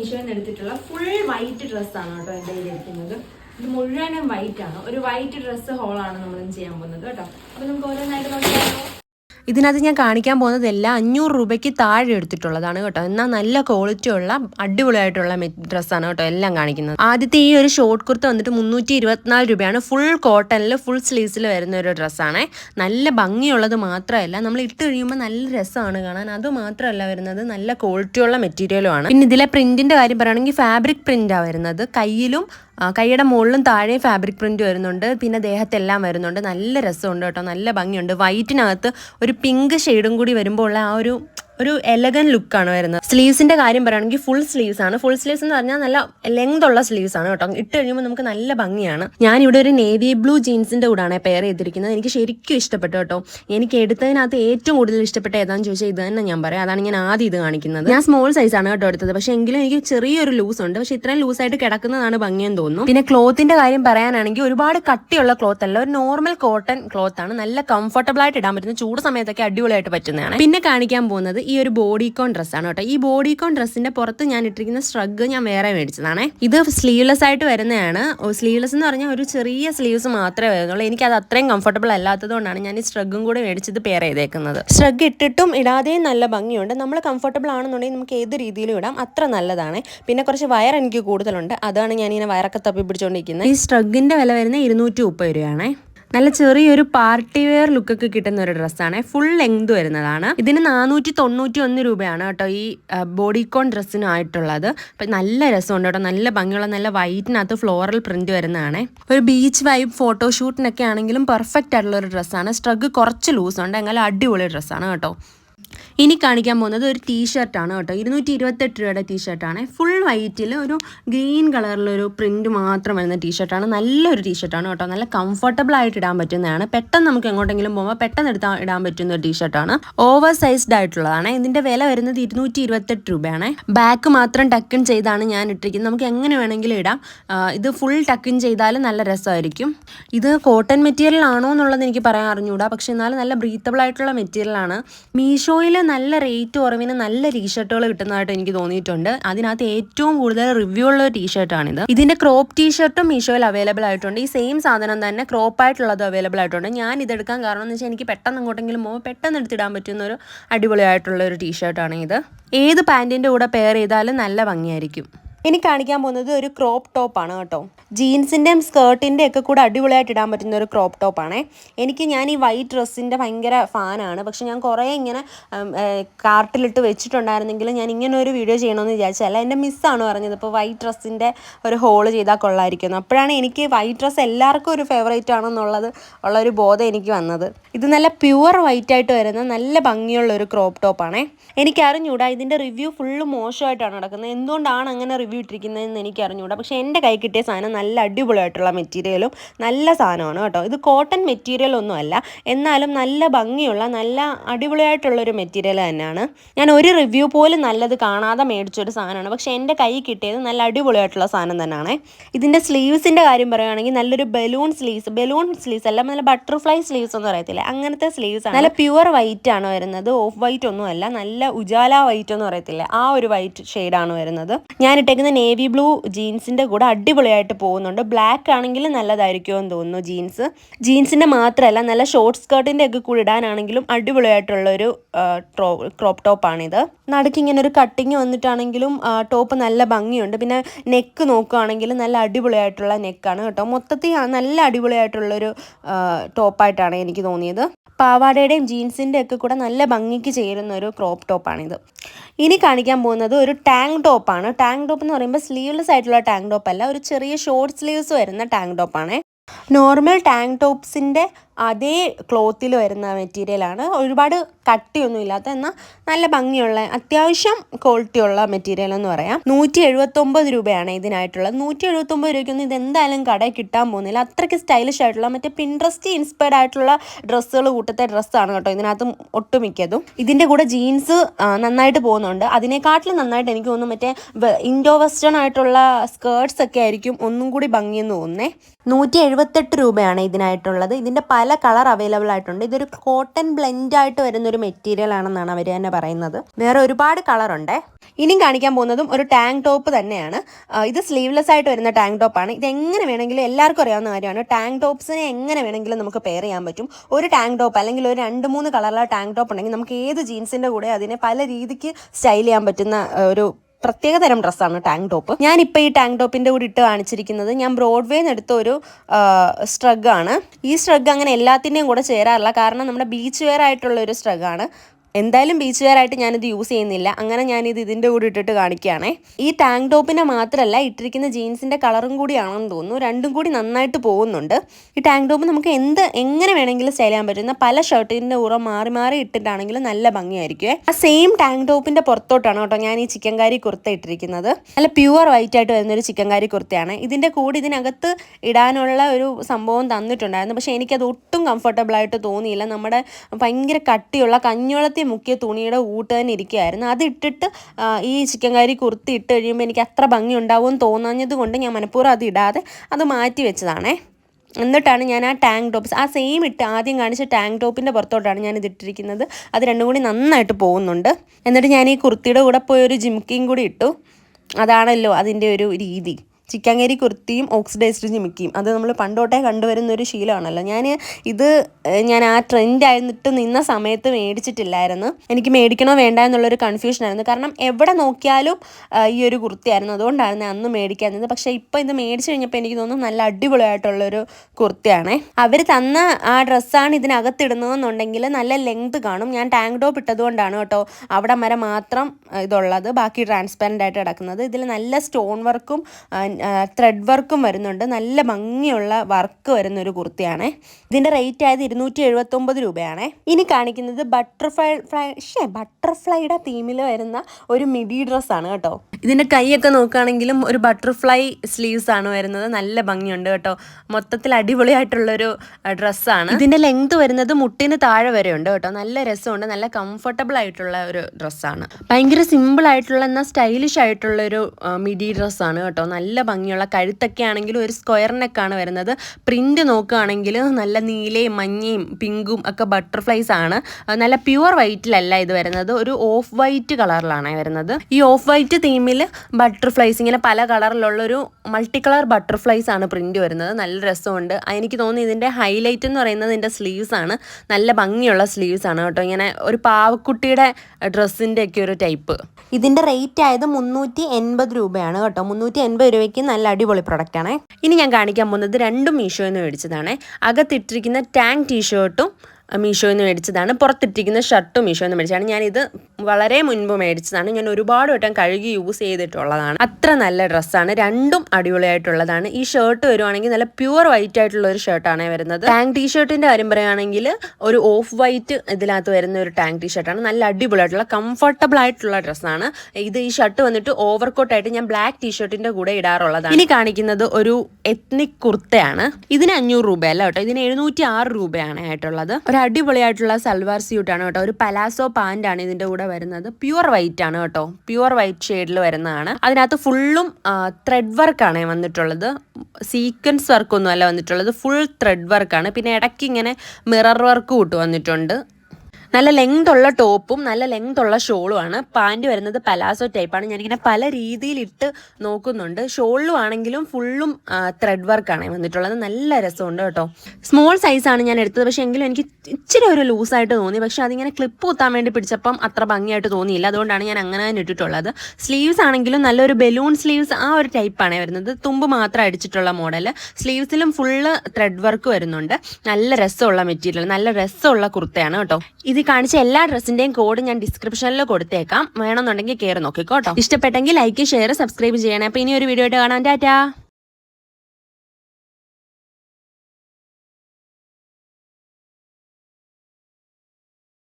മീഷോയിൽ നിന്ന് എടുത്തിട്ടുള്ള full white ഡ്രസ്സാണ് കേട്ടോ എന്റെ കയ്യിൽ ഇരിക്കുന്നത്. ഇത് മുഴുവനും വൈറ്റ് ആണ്. ഒരു വൈറ്റ് ഡ്രസ്സ് ഹോളാണ് നമ്മളും ചെയ്യാൻ പോകുന്നത് കേട്ടോ. അപ്പോൾ നമുക്ക് ഓരോന്നായിട്ട് നോക്കിയാലോ? ഇതിനകത്ത് ഞാൻ കാണിക്കാൻ പോകുന്നത് എല്ലാം അഞ്ഞൂറ് രൂപയ്ക്ക് താഴെ എടുത്തിട്ടുള്ളതാണ് കേട്ടോ. എന്നാൽ നല്ല ക്വാളിറ്റി ഉള്ള അടിപൊളിയായിട്ടുള്ള ഡ്രസ്സാണ് കേട്ടോ എല്ലാം കാണിക്കുന്നത്. ആദ്യത്തെ ഈ ഒരു ഷോർട്ട് കുർത്ത വന്നിട്ട് മുന്നൂറ്റി ഇരുപത്തിനാല് രൂപയാണ്. ഫുൾ കോട്ടണിൽ ഫുൾ സ്ലീവ്സിൽ വരുന്ന ഒരു ഡ്രസ്സാണ് നല്ല ഭംഗിയുള്ളത് മാത്രമല്ല നമ്മൾ ഇട്ട് കഴിയുമ്പോൾ നല്ല രസമാണ് കാണാൻ. അത് മാത്രമല്ല വരുന്നത് നല്ല ക്വാളിറ്റിയുള്ള മെറ്റീരിയലും ആണ്. പിന്നെ ഇതിലെ പ്രിന്റിന്റെ കാര്യം പറയുകയാണെങ്കിൽ ഫാബ്രിക് പ്രിന്റാണ് വരുന്നത്. കയ്യിലും കൈയുടെ മുകളിലും താഴെ ഫാബ്രിക് പ്രിന്റ് വരുന്നുണ്ട്. പിന്നെ ദേഹത്തെല്ലാം വരുന്നുണ്ട്. നല്ല രസമുണ്ട് കേട്ടോ. നല്ല ഭംഗിയുണ്ട്. വൈറ്റിനകത്ത് ഒരു പിങ്ക് ഷെയ്ഡും കൂടി വരുമ്പോൾ ഉള്ള ആ ഒരു ഒരു എലഗൻ ലുക്കാണ് വരുന്നത്. സ്ലീവ്സിന്റെ കാര്യം പറയുകയാണെങ്കിൽ ഫുൾ സ്ലീവ്സ് ആണ്. ഫുൾ സ്ലീവ്സ് എന്ന് പറഞ്ഞാൽ നല്ല ലെങ്ത് ഉള്ള സ്ലീവ്സ് ആണ് കേട്ടോ. ഇട്ട് കഴിയുമ്പോൾ നമുക്ക് നല്ല ഭംഗിയാണ്. ഞാൻ ഇവിടെ ഒരു നേവി ബ്ലൂ ജീൻസിന്റെ കൂടാണ് പെയർ ചെയ്തിരിക്കുന്നത്. എനിക്ക് ശരിക്കും ഇഷ്ടപ്പെട്ടു കേട്ടോ. എനിക്ക് എടുത്തതിനകത്ത് ഏറ്റവും കൂടുതൽ ഇഷ്ടപ്പെട്ട ഏതാണെന്ന് ചോദിച്ചാൽ ഇത് തന്നെ ഞാൻ പറയാം. അതാണ് ഞാൻ ആദ്യം ഇത് കാണിക്കുന്നത്. ഞാൻ സ്മോൾ സൈസ് ആണ് കേട്ടോ എടുത്തത്. പക്ഷേ എങ്കിലും എനിക്ക് ചെറിയൊരു ലൂസ് ഉണ്ട്. പക്ഷേ ഇത്രയും ലൂസ് ആയിട്ട് കിടക്കുന്നതാണ് ഭംഗിയെന്ന് തോന്നുന്നു. പിന്നെ ക്ലോത്തിന്റെ കാര്യം പറയാനാണെങ്കിൽ ഒരുപാട് കട്ടിയുള്ള ക്ലോത്ത് അല്ല. ഒരു നോർമൽ കോട്ടൺ ക്ലോത്ത് ആണ്. നല്ല കംഫർട്ടബിൾ ആയിട്ട് ഇടാൻ പറ്റുന്ന ചൂട് സമയത്തൊക്കെ അടിപൊളിയായിട്ട് പറ്റുന്നതാണ്. പിന്നെ കാണിക്കാൻ പോകുന്നത് ഈ ഒരു ബോഡിക്കോൺ ഡ്രസ്സാണ് കേട്ടോ. ഈ ബോഡിക്കോൺ ഡ്രസ്സിന്റെ പുറത്ത് ഞാൻ ഇട്ടിരിക്കുന്ന സ്ട്രഗ് ഞാൻ വേറെ മേടിച്ചതാണ്. ഇത് സ്ലീവ്ലെസ് ആയിട്ട് വരുന്നതാണ്. സ്ലീവ്ലെസ് എന്ന് പറഞ്ഞാൽ ഒരു ചെറിയ സ്ലീവ്സ് മാത്രമേ വരുന്നുള്ളൂ. എനിക്ക് അത് അത്രയും കംഫർട്ടബിൾ അല്ലാത്തത് കൊണ്ടാണ് ഞാൻ ഈ സ്ട്രഗും കൂടെ മേടിച്ചത് പെയർ ചെയ്തേക്കുന്നത്. സ്ട്രഗ് ഇട്ടിട്ടും ഇടാതെയും നല്ല ഭംഗിയുണ്ട്. നമ്മൾ കംഫർട്ടബിൾ ആണെന്നുണ്ടെങ്കിൽ നമുക്ക് ഏത് രീതിയിലും ഇടാം. അത്ര നല്ലതാണ്. പിന്നെ കുറച്ച് വയർ എനിക്ക് കൂടുതലുണ്ട്. അതാണ് ഞാൻ ഇങ്ങനെ വയറൊക്കെ തപ്പി പിടിച്ചുകൊണ്ടിരിക്കുന്നത് ഈ സ്ട്രഗിന്റെ വില വരുന്നത് ഇരുന്നൂറ്റി മുപ്പത് രൂപയാണേ. നല്ല ചെറിയൊരു പാർട്ടി വെയർ ലുക്കൊക്കെ കിട്ടുന്ന ഒരു ഡ്രസ്സാണ്. ഫുൾ ലെങ്ത് വരുന്നതാണ്. ഇതിന് നാനൂറ്റി തൊണ്ണൂറ്റി ഒന്ന് രൂപയാണ് കേട്ടോ ഈ ബോഡിക്കോൺ ഡ്രസ്സിനായിട്ടുള്ളത് അപ്പം നല്ല രസമുണ്ട് കേട്ടോ. നല്ല ഭംഗിയുള്ള നല്ല വൈറ്റിനകത്ത് ഫ്ലോറൽ പ്രിന്റ് വരുന്നതാണ്. ഒരു ബീച്ച് വൈബ് ഫോട്ടോഷൂട്ടിനൊക്കെ ആണെങ്കിലും പെർഫെക്റ്റ് ആയിട്ടുള്ള ഒരു ഡ്രസ്സാണ്. സ്ട്രഗ് കുറച്ച് ലൂസ് ഉണ്ട് എങ്കിലും അടിപൊളി ഡ്രസ്സാണ് കേട്ടോ. ഇനി കാണിക്കാൻ പോകുന്നത് ഒരു ടീഷർട്ടാണ് കേട്ടോ. ഇരുന്നൂറ്റി ഇരുപത്തെട്ട് രൂപയുടെ ടീഷർട്ടാണ് ഫുൾ വൈറ്റിൽ ഒരു ഗ്രീൻ കളറിലൊരു പ്രിന്റ് മാത്രം വരുന്ന ടീഷർട്ടാണ് നല്ലൊരു ടീഷർട്ടാണ് കേട്ടോ. നല്ല കംഫർട്ടബിൾ ആയിട്ട് ഇടാൻ പറ്റുന്നതാണ്. പെട്ടെന്ന് നമുക്ക് എങ്ങോട്ടെങ്കിലും പോകുമ്പോൾ പെട്ടെന്ന് എടുത്താൽ ഇടാൻ പറ്റുന്ന ഒരു ടീഷർട്ടാണ് ഓവർ സൈസ്ഡ് ആയിട്ടുള്ളതാണ്. ഇതിന്റെ വില വരുന്നത് ഇരുന്നൂറ്റി ഇരുപത്തെട്ട് രൂപയാണ്. ബാക്ക് മാത്രം ടക്കിൻ ചെയ്താണ് ഞാൻ ഇട്ടിരിക്കുന്നത്. നമുക്ക് എങ്ങനെ വേണമെങ്കിലും ഇടാം. ഇത് ഫുൾ ടക്കിൻ ചെയ്താലും നല്ല രസമായിരിക്കും. ഇത് കോട്ടൺ മെറ്റീരിയൽ ആണോ എന്നുള്ളത് എനിക്ക് പറയാൻ അറിഞ്ഞുകൂടാ. പക്ഷേ എന്നാലും നല്ല ബ്രീത്തബിൾ ആയിട്ടുള്ള മെറ്റീരിയൽ ആണ്. മീഷോയിൽ നല്ല റേറ്റ് കുറവിന് നല്ല ടീഷർട്ടുകൾ കിട്ടുന്നതായിട്ട് എനിക്ക് തോന്നിയിട്ടുണ്ട്. അതിനകത്ത് ഏറ്റവും കൂടുതൽ റിവ്യൂ ഉള്ള ടീഷർട്ടാണിത് ഇതിന്റെ ക്രോപ്പ് ടീഷർട്ടും മീഷോയിൽ അവൈലബിൾ ആയിട്ടുണ്ട്. ഈ സെയിം സാധനം തന്നെ ക്രോപ്പ് ആയിട്ടുള്ളത് അവൈലബിൾ ആയിട്ടുണ്ട്. ഞാൻ ഇതെടുക്കാൻ കാരണം എന്ന് വെച്ചാൽ എനിക്ക് പെട്ടെന്ന് അങ്ങോട്ടെങ്കിലും പോകുമ്പോൾ പെട്ടെന്ന് എടുത്തിടാൻ പറ്റുന്ന ഒരു അടിപൊളിയായിട്ടുള്ള ഒരു ടീഷർട്ടാണ് ഇത് ഏത് പാന്റിന്റെ കൂടെ പെയർ ചെയ്താലും നല്ല ഭംഗിയായിരിക്കും. ഇനി കാണിക്കാൻ പോകുന്നത് ഒരു ക്രോപ്പ് ടോപ്പാണ് കേട്ടോ. ജീൻസിന്റെയും സ്കേർട്ടിന്റെ ഒക്കെ കൂടെ അടിപൊളിയായിട്ട് ഇടാൻ പറ്റുന്ന ഒരു ക്രോപ്പ് ടോപ്പാണ് എനിക്ക് ഞാൻ ഈ വൈറ്റ് ഡ്രസ്സിന്റെ ഭയങ്കര ഫാനാണ് പക്ഷെ ഞാൻ കുറേ ഇങ്ങനെ കാർട്ടിലിട്ട് വെച്ചിട്ടുണ്ടായിരുന്നെങ്കിലും ഞാൻ ഇങ്ങനെ ഒരു വീഡിയോ ചെയ്യണമെന്ന് വിചാരിച്ചല്ല എന്റെ മിസ്സാണ് പറഞ്ഞത് ഇപ്പോൾ വൈറ്റ് ഡ്രസ്സിന്റെ ഒരു ഹോൾ ചെയ്താൽ കൊള്ളായിരിക്കുന്നു. അപ്പോഴാണ് എനിക്ക് വൈറ്റ് ഡ്രസ്സ് എല്ലാവർക്കും ഒരു ഫേവറേറ്റ് ആണെന്നുള്ളത് ഉള്ള ഒരു ബോധം എനിക്ക് വന്നത്. ഇത് നല്ല പ്യുവർ വൈറ്റ് ആയിട്ട് വരുന്ന നല്ല ഭംഗിയുള്ള ഒരു ക്രോപ്പ് ടോപ്പാണേ എനിക്ക് അറിഞ്ഞൂടാ ഇതിന്റെ റിവ്യൂ ഫുള്ള് മോശമായിട്ടാണ് നടക്കുന്നത്. എന്തുകൊണ്ടാണ് അങ്ങനെ റിവ്യൂ ഇട്ടിരിക്കുന്നതെന്ന് എനിക്ക് അറിഞ്ഞുകൂടാ പക്ഷേ എന്റെ കൈ കിട്ടിയ സാധനം നല്ല അടിപൊളിയായിട്ടുള്ള മെറ്റീരിയലും നല്ല സാധനമാണ് കേട്ടോ. ഇത് കോട്ടൺ മെറ്റീരിയൽ ഒന്നും അല്ല എന്നാലും നല്ല ഭംഗിയുള്ള നല്ല അടിപൊളിയായിട്ടുള്ളൊരു മെറ്റീരിയൽ തന്നെയാണ്. ഞാൻ ഒരു റിവ്യൂ പോലും നല്ലത് കാണാതെ മേടിച്ചൊരു സാധനമാണ്. പക്ഷേ എന്റെ കൈ കിട്ടിയത് നല്ല അടിപൊളിയായിട്ടുള്ള സാധനം തന്നെയാണ്. ഇതിന്റെ സ്ലീവ്സിന്റെ കാര്യം പറയുകയാണെങ്കിൽ നല്ലൊരു ബലൂൺ സ്ലീവ്സ്. ബലൂൺ സ്ലീവ്സ് അല്ല നല്ല ബട്ടർഫ്ലൈ സ്ലീവ്സ് ഒന്നും അറിയത്തില്ല അങ്ങനത്തെ സ്ലീവ്സ് ആണ്. നല്ല പ്യുവർ വൈറ്റ് ആണ് വരുന്നത്. ഓഫ് വൈറ്റ് ഒന്നും അല്ല നല്ല ഉജാല വൈറ്റ് ഒന്നും അറിയത്തില്ല ആ ഒരു വൈറ്റ് ഷെയ്ഡാണ് വരുന്നത്. ഞാൻ ഇട്ടേക്കുന്ന നേവി ബ്ലൂ ജീൻസിന്റെ കൂടെ അടിപൊളിയായിട്ട് പോകുന്നുണ്ട്. ബ്ലാക്ക് ആണെങ്കിൽ നല്ലതായിരിക്കുമെന്ന് തോന്നുന്നു ജീൻസ്. ജീൻസിന്റെ മാത്രമല്ല നല്ല ഷോർട്ട് സ്കേർട്ടിന്റെ ഒക്കെ കൂടി ഇടാനാണെങ്കിലും അടിപൊളിയായിട്ടുള്ളൊരു ക്രോപ്പ് ടോപ്പാണിത് നടുക്ക് ഇങ്ങനെ ഒരു കട്ടിങ് വന്നിട്ടാണെങ്കിലും ടോപ്പ് നല്ല ഭംഗിയുണ്ട്. പിന്നെ നെക്ക് നോക്കുകയാണെങ്കിൽ നല്ല അടിപൊളിയായിട്ടുള്ള നെക്കാണ് കേട്ടോ. മൊത്തത്തിൽ നല്ല അടിപൊളിയായിട്ടുള്ളൊരു ടോപ്പായിട്ടാണ് എനിക്ക് തോന്നിയത്. പാവാടയുടെയും ജീൻസിന്റെ ഒക്കെ കൂടെ നല്ല ഭംഗിക്ക് ചേരുന്ന ഒരു ക്രോപ്പ് ടോപ്പാണിത് ഇനി കാണിക്കാൻ പോകുന്നത് ഒരു ടാങ്ക് ടോപ്പാണ് ടാങ്ക് ടോപ്പ് എന്ന് പറയുമ്പോൾ സ്ലീവ്ലെസ് ആയിട്ടുള്ള ടാങ്ക് ടോപ്പ് അല്ല ഒരു ചെറിയ ഷോർട്ട് സ്ലീവ്സ് വരുന്ന ടാങ്ക് ടോപ്പാണ് നോർമൽ ടാങ്ക് ടോപ്സിന്റെ അതേ ക്ലോത്തിൽ വരുന്ന മെറ്റീരിയലാണ് ഒരുപാട് കട്ടിയൊന്നും ഇല്ലാത്ത എന്നാൽ നല്ല ഭംഗിയുള്ള അത്യാവശ്യം ക്വാളിറ്റി ഉള്ള മെറ്റീരിയൽ എന്ന് പറയാം. നൂറ്റി എഴുപത്തൊമ്പത് രൂപയാണ് ഇതിനായിട്ടുള്ളത്. നൂറ്റി എഴുപത്തൊമ്പത് രൂപയ്ക്കൊന്നും ഇത് എന്തായാലും കടയിൽ കിട്ടാൻ പോകുന്നില്ല. അത്രയ്ക്ക് സ്റ്റൈലിഷ് ആയിട്ടുള്ള മറ്റേ പിൻട്രസ്റ്റ് ഇൻസ്പയർഡ് ആയിട്ടുള്ള ഡ്രസ്സുകൾ കൂട്ടത്തെ ഡ്രസ്സാണ് കേട്ടോ ഇതിനകത്ത് ഒട്ടുമിക്കതും. ഇതിന്റെ കൂടെ ജീൻസ് നന്നായിട്ട് പോകുന്നുണ്ട്. അതിനെക്കാട്ടിലും നന്നായിട്ട് എനിക്ക് തോന്നുന്നു മറ്റേ ഇൻഡോ വെസ്റ്റേൺ ആയിട്ടുള്ള സ്കേർട്സ് ഒക്കെ ആയിരിക്കും ഒന്നും കൂടി ഭംഗിയെന്ന് തോന്നുന്നേ. നൂറ്റി എഴുപത്തെട്ട് രൂപയാണ് ഇതിനായിട്ടുള്ളത്. ഇതിന്റെ പല പല കളർ അവൈലബിൾ ആയിട്ടുണ്ട്. ഇതൊരു കോട്ടൺ ബ്ലെൻഡ് ആയിട്ട് വരുന്ന ഒരു മെറ്റീരിയൽ ആണെന്നാണ് അവർ തന്നെ പറയുന്നത്. വേറെ ഒരുപാട് കളർ ഉണ്ട്. ഇനിയും കാണിക്കാൻ പോകുന്നതും ഒരു ടാങ്ക് ടോപ്പ് തന്നെയാണ്. ഇത് സ്ലീവ്ലെസ് ആയിട്ട് വരുന്ന ടാങ്ക് ടോപ്പാണ് ഇത് എങ്ങനെ വേണമെങ്കിലും എല്ലാവർക്കും അറിയാവുന്ന കാര്യമാണ്. ടാങ്ക് ടോപ്സിനെ എങ്ങനെ വേണമെങ്കിലും നമുക്ക് പെയർ ചെയ്യാൻ പറ്റും. ഒരു ടാങ്ക് ടോപ്പ് അല്ലെങ്കിൽ ഒരു രണ്ട് മൂന്ന് കളറിലുള്ള ടാങ്ക് ടോപ്പ് ഉണ്ടെങ്കിൽ നമുക്ക് ഏത് ജീൻസിന്റെ കൂടെ അതിനെ പല രീതിക്ക് സ്റ്റൈൽ ചെയ്യാൻ പറ്റുന്ന ഒരു പ്രത്യേക തരം ഡ്രസ്സാണ് ടാങ്ക് ടോപ്പ്. ഞാൻ ഇപ്പോൾ ഈ ടാങ്ക് ടോപ്പിന്റെ കൂടി ഇട്ട് കാണിച്ചിരിക്കുന്നത് ഞാൻ ബ്രോഡ്വേന്ന് എടുത്ത ഒരു സ്ട്രഗ് ആണ് ഈ സ്ട്രഗ് അങ്ങനെ എല്ലാത്തിന്റെയും കൂടെ ചേരാറില്ല. കാരണം നമ്മുടെ ബീച്ച് വെയർ ആയിട്ടുള്ള ഒരു സ്ട്രഗാണ്. എന്തായാലും ബീച്ച് വെയർ ആയിട്ട് ഞാനിത് യൂസ് ചെയ്യുന്നില്ല. അങ്ങനെ ഞാനിത് ഇതിന്റെ കൂടെ ഇട്ടിട്ട് കാണിക്കുകയാണേ. ഈ ടാങ്ക് ടോപ്പിനെ മാത്രമല്ല ഇട്ടിരിക്കുന്ന ജീൻസിന്റെ കളറും കൂടിയാണെന്ന് തോന്നുന്നു. രണ്ടും കൂടി നന്നായിട്ട് പോകുന്നുണ്ട്. ഈ ടാങ്ക് ടോപ്പ് നമുക്ക് എന്ത് എങ്ങനെ വേണമെങ്കിലും സ്റ്റൈൽ ചെയ്യാൻ പറ്റുന്ന പല ഷർട്ടിന്റെ കൂടെ മാറി മാറി ഇട്ടിട്ടാണെങ്കിലും നല്ല ഭംഗിയായിരിക്കും ആ സെയിം ടാങ്ക് ടോപ്പിന്റെ പുറത്തോട്ടാണ് കേട്ടോ ഞാൻ ഈ ചിക്കൻകാരി കുർത്ത ഇട്ടിരിക്കുന്നത്. നല്ല പ്യുവർ വൈറ്റ് ആയിട്ട് വരുന്ന ഒരു ചിക്കൻ കാരി കുർത്തയാണ്. ഇതിന്റെ കൂടെ ഇതിനകത്ത് ഇടാനുള്ള ഒരു സംഭവം തന്നിട്ടുണ്ടായിരുന്നു. പക്ഷേ എനിക്കത് ഒട്ടും കംഫർട്ടബിൾ ആയിട്ട് തോന്നിയില്ല. നമ്മുടെ ഭയങ്കര കട്ടിയുള്ള കഞ്ഞോളത്തിൽ മുക്കിയ തുണിയുടെ കൂട്ട് തന്നെ ഇരിക്കുകയായിരുന്നു. അതിട്ടിട്ട് ഈ ചിക്കൻ കറി കുർത്തി ഇട്ട് കഴിയുമ്പോൾ എനിക്ക് അത്ര ഭംഗി ഉണ്ടാവുമെന്ന് തോന്നാഞ്ഞത് കൊണ്ട് ഞാൻ മനഃപൂർവം അത് ഇടാതെ അത് മാറ്റി വെച്ചതാണേ. എന്നിട്ടാണ് ഞാൻ ആ ടാങ്ക് ടോപ്സ് ആ സെയിം ഇട്ട് ആദ്യം കാണിച്ച ടാങ്ക് ടോപ്പിന്റെ പുറത്തോട്ടാണ് ഞാൻ ഇതിട്ടിരിക്കുന്നത് അത് രണ്ടും കൂടി നന്നായിട്ട് പോകുന്നുണ്ട്. എന്നിട്ട് ഞാൻ ഈ കുർത്തിയുടെ കൂടെ പോയി ഒരു ജിംക്കിയും കൂടി ഇട്ടു. അതാണല്ലോ അതിന്റെ ഒരു രീതി. ചിക്കങ്കരി കുർത്തിയും ഓക്സിഡൈസ്ഡ് ജിമിക്കിയും അത് നമ്മൾ പണ്ടോട്ടേ കണ്ടുവരുന്ന ഒരു ശീലമാണല്ലോ. ഞാൻ ഇത് ഞാൻ ആ ട്രെൻഡ് ആയിരുന്നിട്ട് നിന്ന സമയത്ത് മേടിച്ചിട്ടില്ലായിരുന്നു. എനിക്ക് മേടിക്കണോ വേണ്ട എന്നുള്ളൊരു കൺഫ്യൂഷൻ ആയിരുന്നു. കാരണം എവിടെ നോക്കിയാലും ഈ ഒരു കുർത്തിയായിരുന്നു. അതുകൊണ്ടായിരുന്നു അന്ന് മേടിക്കാഞ്ഞത് പക്ഷേ ഇപ്പോൾ ഇത് മേടിച്ചു കഴിഞ്ഞപ്പോൾ എനിക്ക് തോന്നുന്നു നല്ല അടിപൊളിയായിട്ടുള്ളൊരു കുർത്തിയാണേ. അവർ തന്ന ആ ഡ്രസ്സാണ് ഇതിനകത്തിടുന്നതെന്നുണ്ടെങ്കിൽ നല്ല ലെങ്ത് കാണും. ഞാൻ ടാങ്ക് ടോപ്പ് ഇട്ടതുകൊണ്ടാണ് കേട്ടോ അവിടെ വരെ മാത്രം ഇതുള്ളത്. ബാക്കി ട്രാൻസ്പെറന്റ് ആയിട്ട് കിടക്കുന്നത്. ഇതിൽ നല്ല സ്റ്റോൺ വർക്കും ത്രെഡ് വർക്കും വരുന്നുണ്ട്. നല്ല ഭംഗിയുള്ള വർക്ക് വരുന്ന ഒരു കുർത്തിയാണ്. ഇതിന്റെ റേറ്റ് ആയത് ഇരുന്നൂറ്റി എഴുപത്തൊമ്പത് രൂപയാണ്. ഇനി കാണിക്കുന്നത് ബട്ടർഫ്ലൈ ഫ്ലൈ ഷേ ബട്ടർഫ്ലൈയുടെ തീമിൽ വരുന്ന ഒരു മിഡി ഡ്രസ്സാണ് കേട്ടോ. ഇതിന്റെ കൈയൊക്കെ നോക്കുകയാണെങ്കിലും ഒരു ബട്ടർഫ്ലൈ സ്ലീവ്സ് ആണ് വരുന്നത്. നല്ല ഭംഗിയുണ്ട് കേട്ടോ. മൊത്തത്തിൽ അടിപൊളിയായിട്ടുള്ളൊരു ഡ്രസ്സാണ് ഇതിന്റെ ലെങ്ത് വരുന്നത് മുട്ടിന് താഴെ വരെ ഉണ്ട് കേട്ടോ. നല്ല രസമുണ്ട്. നല്ല കംഫർട്ടബിൾ ആയിട്ടുള്ള ഒരു ഡ്രസ്സാണ് ഭയങ്കര സിമ്പിൾ ആയിട്ടുള്ള എന്നാൽ സ്റ്റൈലിഷ് ആയിട്ടുള്ള ഒരു മിഡി ഡ്രസ്സാണ് കേട്ടോ. നല്ല ഭംഗിയുള്ള കഴുത്തൊക്കെ ആണെങ്കിലും ഒരു സ്ക്വയർ വരുന്നത്. പ്രിന്റ് നോക്കുകയാണെങ്കിൽ നല്ല നീലയും മഞ്ഞയും പിങ്കും ഒക്കെ ബട്ടർഫ്ലൈസ് ആണ്. നല്ല പ്യുവർ വൈറ്റിലല്ല ഇത് വരുന്നത്. ഒരു ഓഫ് വൈറ്റ് കളറിലാണ് വരുന്നത്. ഈ ഓഫ് വൈറ്റ് തീമിൽ ബട്ടർഫ്ലൈസ് ഇങ്ങനെ പല കളറിലുള്ളൊരു മൾട്ടി കളർ ബട്ടർഫ്ലൈസ് ആണ് പ്രിന്റ് വരുന്നത്. നല്ല രസമുണ്ട്. എനിക്ക് തോന്നുന്നു ഇതിന്റെ ഹൈലൈറ്റ് എന്ന് പറയുന്നത് ഇതിന്റെ സ്ലീവ്സ് ആണ്. നല്ല ഭംഗിയുള്ള സ്ലീവ്സ് ആണ് കേട്ടോ. ഇങ്ങനെ ഒരു പാവക്കുട്ടിയുടെ ഡ്രസ്സിന്റെ ഒക്കെ ഒരു ടൈപ്പ്. ഇതിന്റെ റേറ്റ് ആയത് മുന്നൂറ്റി എൺപത് രൂപയാണ് കേട്ടോ. മുന്നൂറ്റി എൺപത് രൂപയ്ക്ക് നല്ല അടിപൊളി പ്രൊഡക്റ്റാണ് ഇനി ഞാൻ കാണിക്കാൻ പോകുന്നത് രണ്ടും മീഷോയിൽ നിന്ന് മേടിച്ചതാണ്. അകത്തിട്ടിരിക്കുന്ന ടാങ്ക് ടീഷർട്ടും മീഷോയിൽ നിന്ന് മേടിച്ചതാണ്. പുറത്തിട്ടിരിക്കുന്ന ഷർട്ടും മീഷോയിൽ നിന്ന് മേടിച്ചതാണ്. ഞാനിത് വളരെ മുൻപ് മേടിച്ചതാണ്. ഞാൻ ഒരുപാട് വട്ടം കഴുകി യൂസ് ചെയ്തിട്ടുള്ളതാണ്. അത്ര നല്ല ഡ്രസ്സാണ്. രണ്ടും അടിപൊളിയായിട്ടുള്ളതാണ്. ഈ ഷർട്ട് വരുവാണെങ്കിൽ നല്ല പ്യുവർ വൈറ്റ് ആയിട്ടുള്ള ഒരു ഷർട്ടാണ് വരുന്നത്. ടാങ്ക് ടീഷർട്ടിന്റെ കാര്യം പറയുകയാണെങ്കിൽ ഒരു ഓഫ് വൈറ്റ് ഇതിനകത്ത് വരുന്ന ഒരു ടാങ്ക് ടീഷർട്ടാണ് നല്ല അടിപൊളിയായിട്ടുള്ള കംഫർട്ടബിൾ ആയിട്ടുള്ള ഡ്രസ്സാണ്. ഇത് ഈ ഷർട്ട് വന്നിട്ട് ഓവർ ആയിട്ട് ഞാൻ ബ്ലാക്ക് ടീഷർട്ടിന്റെ കൂടെ ഇടാറുള്ളതാണ്. ഇനി കാണിക്കുന്നത് ഒരു എത്നിക് കുർത്തയാണ് ഇതിന് അഞ്ഞൂറ് രൂപയല്ല കേട്ടോ. ഇതിന് എഴുന്നൂറ്റി ആറ് രൂപയാണ് ആയിട്ടുള്ളത്. ഒരു അടിപൊളിയായിട്ടുള്ള സൽവാർ സ്യൂട്ടാണ് കേട്ടോ. ഒരു പലാസോ ആണ് ഇതിന്റെ കൂടെ വരുന്നത് പ്യുവർ വൈറ്റ് ആണ് കേട്ടോ. പ്യുവർ വൈറ്റ് ഷെയ്ഡിൽ വരുന്നതാണ്. അതിനകത്ത് ഫുള്ളും ത്രെഡ് വർക്കാണ് വന്നിട്ടുള്ളത്. സീക്വൻസ് വർക്കൊന്നും അല്ല വന്നിട്ടുള്ളത്. ഫുൾ ത്രെഡ് വർക്കാണ് പിന്നെ ഇടയ്ക്ക് ഇങ്ങനെ മിറർ വർക്ക് കൂട്ട് വന്നിട്ടുണ്ട്. നല്ല ലെങ്ത് ഉള്ള ടോപ്പും നല്ല ലെങ്ത് ഉള്ള ഷോളുമാണ് പാന്റ് വരുന്നത് പലാസോ ടൈപ്പാണ് ഞാനിങ്ങനെ പല രീതിയിൽ ഇട്ട് നോക്കുന്നുണ്ട്. ഷോളിലും ആണെങ്കിലും ഫുള്ളും ത്രെഡ് വർക്കാണ് വന്നിട്ടുള്ളത്. നല്ല രസമുണ്ട് കേട്ടോ. സ്മോൾ സൈസാണ് ഞാൻ എടുത്തത്. പക്ഷേ എങ്കിലും എനിക്ക് ഇച്ചിരി ഒരു ലൂസായിട്ട് തോന്നി. പക്ഷേ അതിങ്ങനെ ക്ലിപ്പ് കുത്താൻ വേണ്ടി പിടിച്ചപ്പം അത്ര ഭംഗിയായിട്ട് തോന്നിയില്ല. അതുകൊണ്ടാണ് ഞാൻ അങ്ങനെ തന്നെ ഇട്ടിട്ടുള്ളത്. സ്ലീവ്സ് ആണെങ്കിലും നല്ലൊരു ബലൂൺ സ്ലീവ്സ് ആ ഒരു ടൈപ്പാണ് വരുന്നത്. തുമ്പ് മാത്രം അടിച്ചിട്ടുള്ള മോഡൽ സ്ലീവ്സിലും ഫുള്ള് ത്രെഡ് വർക്ക് വരുന്നുണ്ട്. നല്ല രസമുള്ള മെറ്റീരിയൽ നല്ല രസമുള്ള കുർത്തയാണ് കേട്ടോ. ഇത് കാണിച്ച എല്ലാ ഡ്രസ്സിന്റെയും കോഡ് ഞാൻ ഡിസ്ക്രിപ്ഷനിൽ കൊടുത്തേക്കാം. വേണമെന്നുണ്ടെങ്കിൽ കയറി നോക്കിക്കോട്ടോ ഇഷ്ടപ്പെട്ടെങ്കിൽ ലൈക്ക് ഷെയർ സബ്സ്ക്രൈബ് ചെയ്യണേ. അപ്പൊ ഇനി ഒരു വീഡിയോ ആയിട്ട് കാണാം. ടാറ്റാ.